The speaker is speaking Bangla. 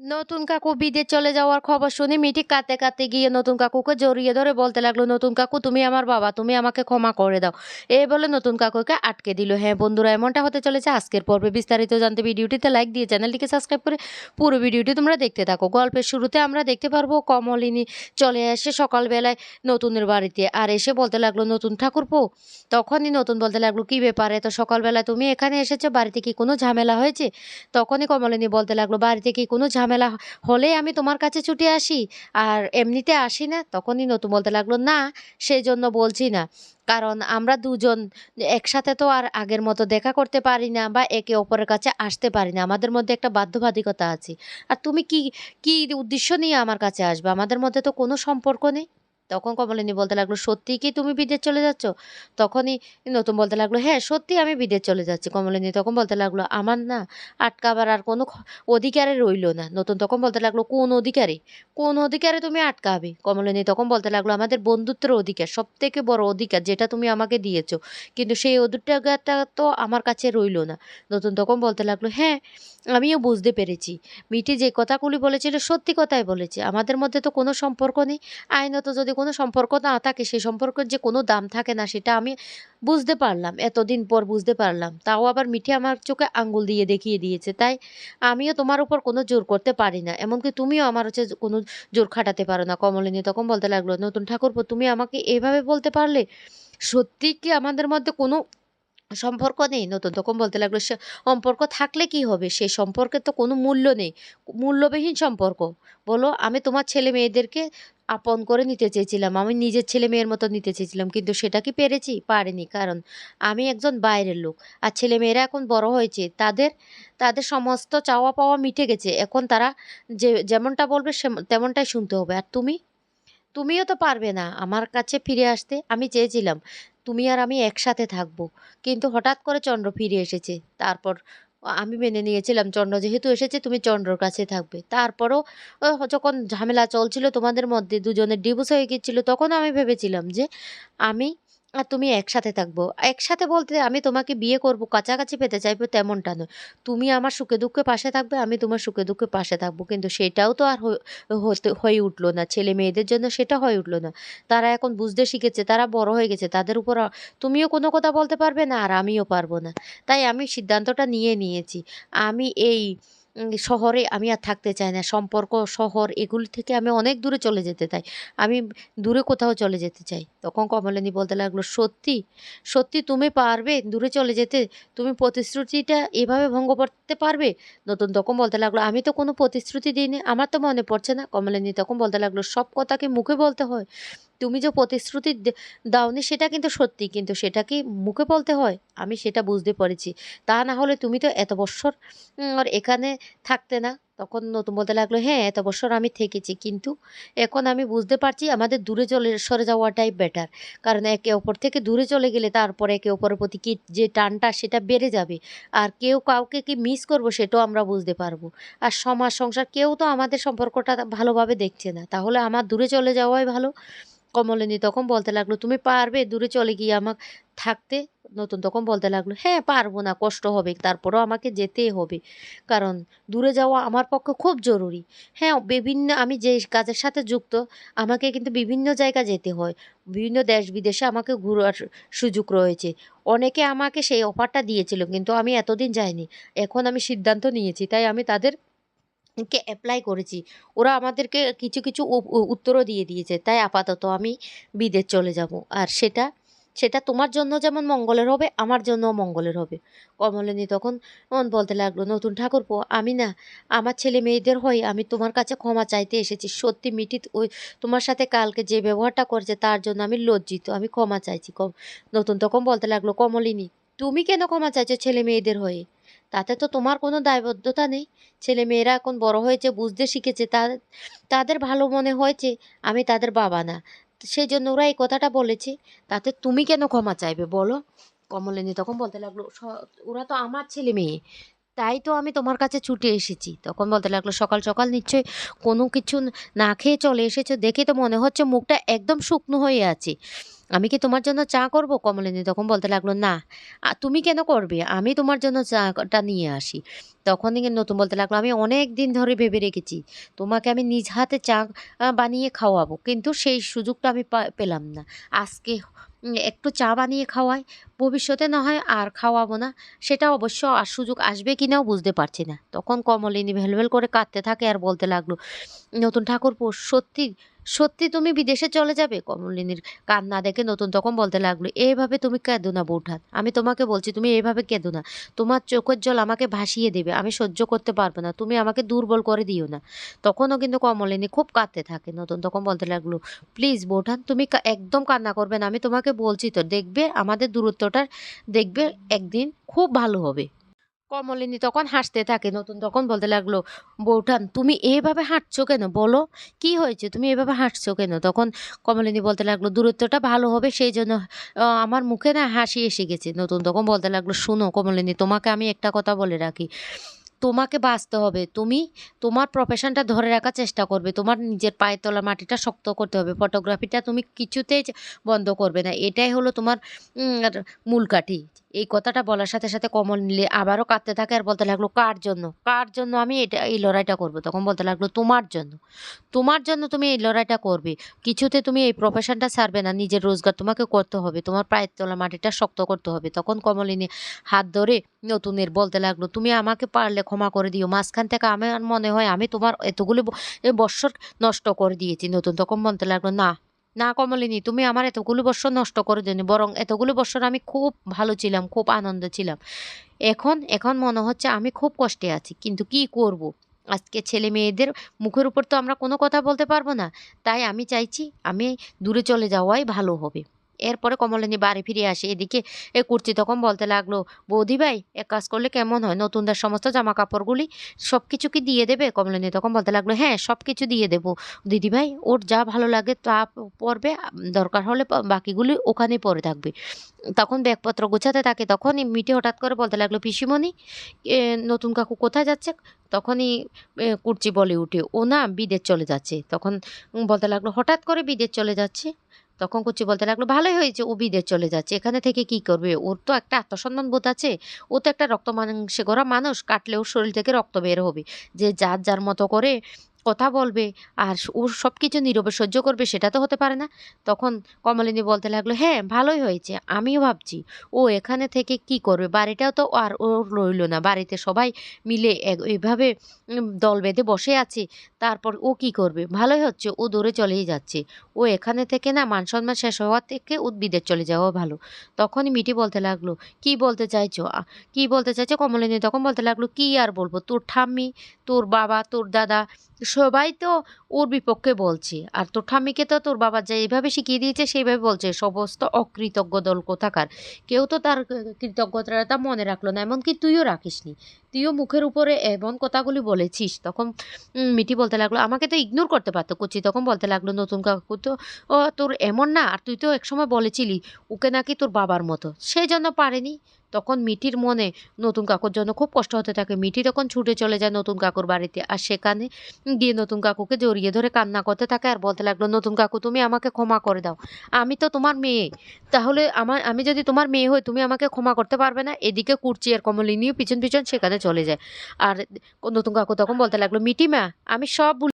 নতুন কাকু বিদে চলে যাওয়ার খবর শুনে মিটি কাঁদতে কাঁদতে গিয়ে নতুন কাকুকে জড়িয়ে ধরে বলতে লাগল, নতুন কাকু, তুমি আমার বাবা, তুমি আমাকে ক্ষমা করে দাও। এই বলে নতুন কাকুকে আটকে দিল। হ্যাঁ বন্ধুরা, এমনটা হতে চলেছে আজকের পর্বে। বিস্তারিত জানতে ভিডিওটিতে লাইক দিয়ে চ্যানেলটিকে সাবস্ক্রাইব করে পুরো ভিডিওটি তোমরা দেখতে থাকো। গল্পের শুরুতে আমরা দেখতে পারব কমলিনী চলে আসে সকালবেলায় নতুনের বাড়িতে আর এসে বলতে লাগল, নতুন ঠাকুরপো, তখনই নতুন বলতে লাগল, কি ব্যাপারে? তো সকালবেলায় তুমি এখানে এসেছ? বাড়িতে কি কোনো ঝামেলা হয়েছে? তখনই কমলিনী বলতে লাগল, বাড়িতে কি কোনো ঝামেলা হলে আমি তোমার কাছে ছুটে আসি। আর এমনিতে আসি না, তখনই নতুন বলতে লাগল, না সেই জন্য বলছি না। কারণ আমরা দুজন, একসাথে তো আর আগের মতো দেখা করতে পারি না বা একে অপরের কাছে আসতে পারি না। আমাদের মধ্যে একটা বাধ্যবাধিকতা আছে। আর তুমি কি কি উদ্দেশ্য নিয়ে আমার কাছে আসবে? আমাদের মধ্যে তো কোনো সম্পর্ক নেই। তখন কমলিনী বলতে লাগল, সত্যি কি তুমি বিদেশ চলে যাচ্ছ? তখনই নতুন বলতে লাগল হ্যাঁ সত্যি আমি বিদেশ চলে যাচ্ছি। কমলিনী তখন বলতে লাগল, আমার না আটকাবার আর কোনো অধিকারে রইল না। নতুন তখন বলতে লাগল, কোন অধিকারে? কোন অধিকারে তুমি আটকাবে? কমলিনী তখন বলতে লাগল, আমাদের বন্ধুত্বের অধিকার সব থেকে বড় অধিকার যেটা তুমি আমাকে দিয়েছ। কিন্তু সেই অধিকারটা তো আমার কাছে রইল না। নতুন তখন বলতে লাগল হ্যাঁ আমিও বুঝতে পেরেছি। মিটি যে কথাগুলি বলেছিল সত্যি কথাই বলেছে। আমাদের মধ্যে তো কোনো সম্পর্ক নেই। আইনত যদি কোনো সম্পর্ক না থাকে, সেই সম্পর্কের যে কোনো দাম থাকে না, সেটা আমি বুঝতে পারলাম, এতদিন পর বুঝতে পারলাম। তাও আবার মিঠে আমার চোখে আঙ্গুল দিয়ে দেখিয়ে দিয়েছে, তাই আমিও তোমার উপর কোনো জোর করতে পারি না, এমনকি তুমিও আমার হচ্ছে কোনো জোর খাটাতে পারো না, কমলিনী তখন বলতে লাগল, নতুন ঠাকুরপো, তুমি আমাকে এভাবে বলতে পারলে? সত্যি কি আমাদের মধ্যে কোনো সম্পর্ক নেই। নতুন তখন বলতে লাগল সে সম্পর্ক থাকলে কি হবে? সেই সম্পর্কের তো কোনো মূল্য নেই। মূল্যবিহীন সম্পর্ক। বলো, আমি তোমার ছেলে মেয়েদেরকে আপন করে নিতে চেয়েছিলাম। আমি নিজের ছেলে মেয়ের মতো নিতে চেয়েছিলাম, কিন্তু সেটা কি পেরেছি? পারিনি। কারণ আমি একজন বাইরের লোক। আর ছেলে মেয়েরা এখন বড় হয়েছে। তাদের তাদের সমস্ত চাওয়া পাওয়া মিটে গেছে। এখন তারা যে, যেমনটা বলবে সেম- তেমনটাই শুনতে হবে। আর তুমি? তুমিও তো পারবে না আমার কাছে ফিরে আসতে। আমি চেয়েছিলাম তুমি আর আমি একসাথে থাকব। কিন্তু হঠাৎ করে চন্দ্র ফিরে এসেছে। তারপর আমি মেনে নিয়েছিলাম, চন্দ্র যেহেতু এসেছে, তুমি চন্দ্রর কাছে থাকবে। তারপরও যখন ঝামেলা চলছিল তোমাদের মধ্যে দুজনের ডিভোর্স হয়ে গিয়েছিল, তখন আমি ভেবেছিলাম যে আমি আর তুমি একসাথে থাকব। একসাথে বলতে আমি তোমাকে বিয়ে করব, কাছাকাছি পেতে চাইব তেমনটা নয়। তুমি আমার সুখে দুঃখে পাশে থাকবে, আমি তোমার সুখে দুঃখে পাশে থাকব। কিন্তু সেটাও তো আর হয়ে- হতে, হয়ে উঠল না। ছেলে মেয়েদের জন্য সেটা হয়ে উঠল না। তারা এখন বুঝতে শিখেছে, তারা বড় হয়ে গেছে, তাদের উপর তুমিও কোনো কথা বলতে পারবে না আর আমিও পারব না। তাই আমি সিদ্ধান্তটা নিয়ে নিয়েছি। আমি এই শহরে আমি আর থাকতে চাই না। সম্পর্ক, শহর এগুলি থেকে আমি অনেক দূরে চলে যেতে চাই। আমি দূরে কোথাও চলে যেতে চাই। তখন কমলিনী বলতে লাগল, সত্যি? সত্যি তুমি পারবে দূরে চলে যেতে? তুমি প্রতিশ্রুতিটা এভাবে ভঙ্গ করতে পারবে? নতুন তখন বলতে লাগল, আমি তো কোনো প্রতিশ্রুতি দিইনি, আমার তো মনে পড়ছে না। কমলিনী তখন বলতে লাগল, সব কথাকে মুখে বলতে হয়। তুমি যে প্রতিশ্রুতি দাওনি সেটা কিন্তু সত্যি, কিন্তু সেটা কি মুখে বলতে হয়? আমি সেটা বুঝতে পেরেছি। তা না হলে তুমি তো এত বছর এখানে থাকতে না। তখন নতুন বলতে লাগল হ্যাঁ এত বছর আমি থেকেছি, কিন্তু এখন আমি বুঝতে পারছি আমাদের দূরে চলে, সরে যাওয়াটাই বেটার কারণ একে অপর থেকে দূরে চলে গেলে তারপরে একে অপরের প্রতি কি যে টানটা সেটা বেড়ে যাবে। আর কেউ কাউকে কি মিস করব সেটাও আমরা বুঝতে পারব। আর সমাজ, সংসার কেউ তো আমাদের সম্পর্কটা ভালোভাবে দেখছে না। তাহলে আমার দূরে চলে যাওয়াই ভালো। কমলিনী তখন বলতে লাগল, তুমি পারবে দূরে চলে গিয়ে আমাকে থাকতে? নতুন তখন বলতে লাগল হ্যাঁ পারব না, কষ্ট হবে, তারপরও আমাকে যেতেই হবে। কারণ দূরে যাওয়া আমার পক্ষে খুব জরুরি। হ্যাঁ বিভিন্ন, আমি যে কাজের সাথে যুক্ত, আমাকে কিন্তু বিভিন্ন জায়গা যেতে হয়। বিভিন্ন দেশ বিদেশে আমাকে ঘোরার সুযোগ রয়েছে। অনেকে আমাকে সেই অফারটা দিয়েছিল, কিন্তু আমি এতদিন যাইনি। এখন আমি সিদ্ধান্ত নিয়েছি, তাই আমি তাদের কে অ্যাপ্লাই করেছি। ওরা আমাদেরকে কিছু কিছু উত্তরও দিয়ে দিয়েছে, তাই আপাতত আমি বিদেশ চলে যাব। আর সেটা সেটা তোমার জন্য যেমন মঙ্গলের হবে, আমার জন্যও মঙ্গলের হবে। কমলিনী তখন মন বলতে লাগল, নতুন ঠাকুরপো, আমি না, আমার ছেলে মেয়েদের হয়ে, আমি তোমার কাছে ক্ষমা চাইতে এসেছি। সত্যি মিটি ওই তোমার সাথে কালকে যে ব্যবহারটা করেছে, তার জন্য আমি লজ্জিত, আমি ক্ষমা চাইছি। কম, নতুন তখন বলতে লাগল, কমলিনী, তুমি কেন ক্ষমা চাইছো ছেলে মেয়েদের হয়ে? তাতে তো তোমার কোনো দায়বদ্ধতা নেই। ছেলে মেয়েরা এখন বড় হয়েছে বুঝতে শিখেছে তাদের তাদের ভালো মনে হয়েছে আমি তাদের বাবা না। সেই জন্য ওরা এই কথাটা বলেছে। তাতে তুমি কেন ক্ষমা চাইবে বলো? কমলিনী তখন বলতে লাগল, "স- ওরা তো আমার ছেলে মেয়ে তাই তো আমি তোমার কাছে ছুটে এসেছি। তখন বলতে লাগল, সকাল সকাল নিশ্চয়ই কোনো কিছু না খেয়ে চলে এসেছ। দেখে তো মনে হচ্ছে মুখটা একদম শুকনো হয়ে আছে। আমি কি তোমার জন্য চা করব? কমলিনী তখন বলতে লাগল, না। তুমি কেন করবে? আমি তোমার জন্য চাটা নিয়ে আসি। তখন নতুন বলতে লাগল, আমি অনেক দিন ধরে ভেবে রেখেছি, তোমাকে আমি নিজ হাতে চা বানিয়ে খাওয়াবো। কিন্তু সেই সুযোগটা আমি পেলাম না। আজকে একটু চা বানিয়ে খাওয়াই। ভবিষ্যতে না হয় আর খাওয়াবো না। সেটা অবশ্য আর সুযোগ আসবে কি নাও বুঝতে পারছি না। তখন কমলিনী ভেলভেল করে কাঁদতে থাকে আর বলতে লাগল, নতুন ঠাকুরপো, সত্যি সত্যি তুমি বিদেশে চলে যাবে? কমলিনীর কান্না দেখে নতুন তখন বলতে লাগল এইভাবে তুমি কেঁদো না, বৌঠান। আমি তোমাকে বলছি, তুমি এইভাবে কেঁদো না। তোমার চোখের জল আমাকে ভাসিয়ে দেবে, আমি সহ্য করতে পারব না। তুমি আমাকে দুর্বল করে দিও না। তখনও কিন্তু কমলিনী খুব কাঁদতে থাকে। নতুন তখন বলতে লাগল, প্লিজ, বৌঠান, তুমি একদম কান্না করবে না। আমি তোমাকে বলছি তো, দেখবে আমাদের দূরত্বটা, দেখবে একদিন খুব ভালো হবে। কমলিনী তখন হাসতে থাকে, নতুন তখন বলতে লাগল, বৌঠান, তুমি এভাবে হাঁটছো কেন? বলো, কি হয়েছে? তুমি এভাবে হাঁটছো কেন? তখন কমলিনী বলতে লাগল, দূরত্বটা ভালো হবে, সেই জন্য আমার মুখে না হাসি এসে গেছে। নতুন তখন বলতে লাগল, শুনো কমলিনী, তোমাকে আমি একটা কথা বলে রাখি। তোমাকে বাঁচতে হবে। তুমি তোমার প্রফেশনটা ধরে রাখার চেষ্টা করবে। তোমার নিজের পায়ের তলার মাটিটা শক্ত করতে হবে। ফটোগ্রাফিটা তুমি কিছুতেই বন্ধ করবে না। এটাই হলো তোমার মূল কাঠি। এই কথাটা বলার সাথে সাথে কমল নিলে আবারও কাঁদতে থাকে আর বলতে লাগল, কার জন্য? কার জন্য আমি এটা, এই লড়াইটা করব? তখন বলতে লাগল, তোমার জন্য। তোমার জন্য তুমি এই লড়াইটা করবে। কিছুতে তুমি এই প্রফেশনটা ছাড়বে না। নিজের রোজগার তোমাকে করতে হবে। তোমার পায়ের তলা মাটিটা শক্ত করতে হবে। তখন কমলিনী হাত ধরে নতুনের বলতে লাগল, তুমি আমাকে পারলে ক্ষমা করে দিও। মাঝখান থেকে আমার মনে হয় আমি তোমার এতগুলি বৎসর নষ্ট করে দিয়েছি নতুন। তখন বলতে লাগল, না না কমলিনী তুমি আমার এতগুলো বৎসর নষ্ট করে দিনি বরং এতগুলো বৎসর আমি খুব ভালো ছিলাম, খুব আনন্দ ছিলাম। এখন এখন মনে হচ্ছে আমি খুব কষ্টে আছি, কিন্তু কি করব? আজকে ছেলে মেয়েদের মুখের উপর তো আমরা কোনো কথা বলতে পারব না। তাই আমি চাইছি আমি দূরে চলে যাওয়াই ভালো হবে। এরপরে কমলিনী বাড়ি ফিরে আসে। এদিকে এ কুর্তি তখন বলতে লাগল, বৌদি ভাই, এক কাজ করলে কেমন হয়? নতুনদের সমস্ত জামা কাপড়গুলি সব কিছু কি দিয়ে দেবে? কমলিনী তখন বলতে লাগল হ্যাঁ সব কিছু দিয়ে দেবো। দিদি ভাই, ওর যা ভালো লাগে তা পরবে, দরকার হলে বাকিগুলি ওখানে পরে থাকবে। তখন ব্যাগপত্র গোছাতে থাকে, তখনই মিটে হঠাৎ করে বলতে লাগল, পিসিমণি নতুন কাকু কোথায় যাচ্ছে? তখনই কুর্চি বলে উঠে, ও না, বিদেশ চলে যাচ্ছে। তখন বলতে লাগল, হঠাৎ করে বিদেশ চলে যাচ্ছে? তখন কুচি বলতে লাগল, ভালোই হয়েছে ও বিদেশ চলে যাচ্ছে। এখানে থেকে কি করবে? ওর তো একটা আত্মসন্ধান বোধ আছে। ও তো একটা রক্ত মাংসে গড়া মানুষ। কাটলে ওর শরীর থেকে রক্ত বের হবে। যে যার যার মতো করে কথা বলবে আর ওর সব কিছু নীরবে সহ্য করবে সেটা তো হতে পারে না। তখন কমলিনী বলতে লাগল হ্যাঁ ভালোই হয়েছে, আমিও ভাবছি। ও এখানে থেকে কি করবে? বাড়িটাও তো আর ওর রইল না। বাড়িতে সবাই মিলে এইভাবে দল বেঁধে বসে আছে। তারপর ও কি করবে? ভালোই হচ্ছে, ও দূরে চলেই যাচ্ছে। ও এখানে থেকে না মান সম্মান শেষ হওয়ার থেকে উদ্ভিদের চলে যাওয়া ভালো। তখনই মিটি বলতে লাগল, কি বলতে চাইছো? কি বলতে চাইছো? কমলিনী তখন বলতে লাগল, কি আর বলব? তোর ঠাম্মি, তোর বাবা, তোর দাদা সবাই তো ওর বিপক্ষে বলছে। আর তোর ঠাম্মিকে তো তোর বাবা যে এইভাবে শিখিয়ে দিয়েছে, সেইভাবে বলছে। সমস্ত অকৃতজ্ঞ দল কোথাকার? কেউ তো তার কৃতজ্ঞতাটা মনে রাখল না, এমনকি তুইও রাখিসনি। তুইও মুখের উপরে এমন কথাগুলি বলেছিস, তখন মিটি বলতে লাগল, আমাকে তো ইগনোর করতে পারতো কুচি। তখন বলতে লাগল, নতুন কাকু তো, ও তোর এমন না, আর তুই তো একসময় বলেছিলি, ওকে নাকি তোর বাবার মতো। সেই জন্য পারেনি তখন মিটির মনে নতুন কাকুর জন্য খুব কষ্ট হতে থাকে। মিটি তখন ছুটে চলে যায় নতুন কাকুর বাড়িতে আর সেখানে গিয়ে নতুন কাকুকে জড়িয়ে ধরে কান্না করতে থাকে আর বলতে লাগল, নতুন কাকু, তুমি আমাকে ক্ষমা করে দাও। আমি তো তোমার মেয়ে। তাহলে আমার, আমি যদি তোমার মেয়ে হই, তুমি আমাকে ক্ষমা করতে পারবে না? এদিকে কুর্চি আর কমলিনীও পিছন পিছন সেখানে চলে যায়। আর নতুন কাকু তখন বলতে লাগল মিটি মা, আমি সব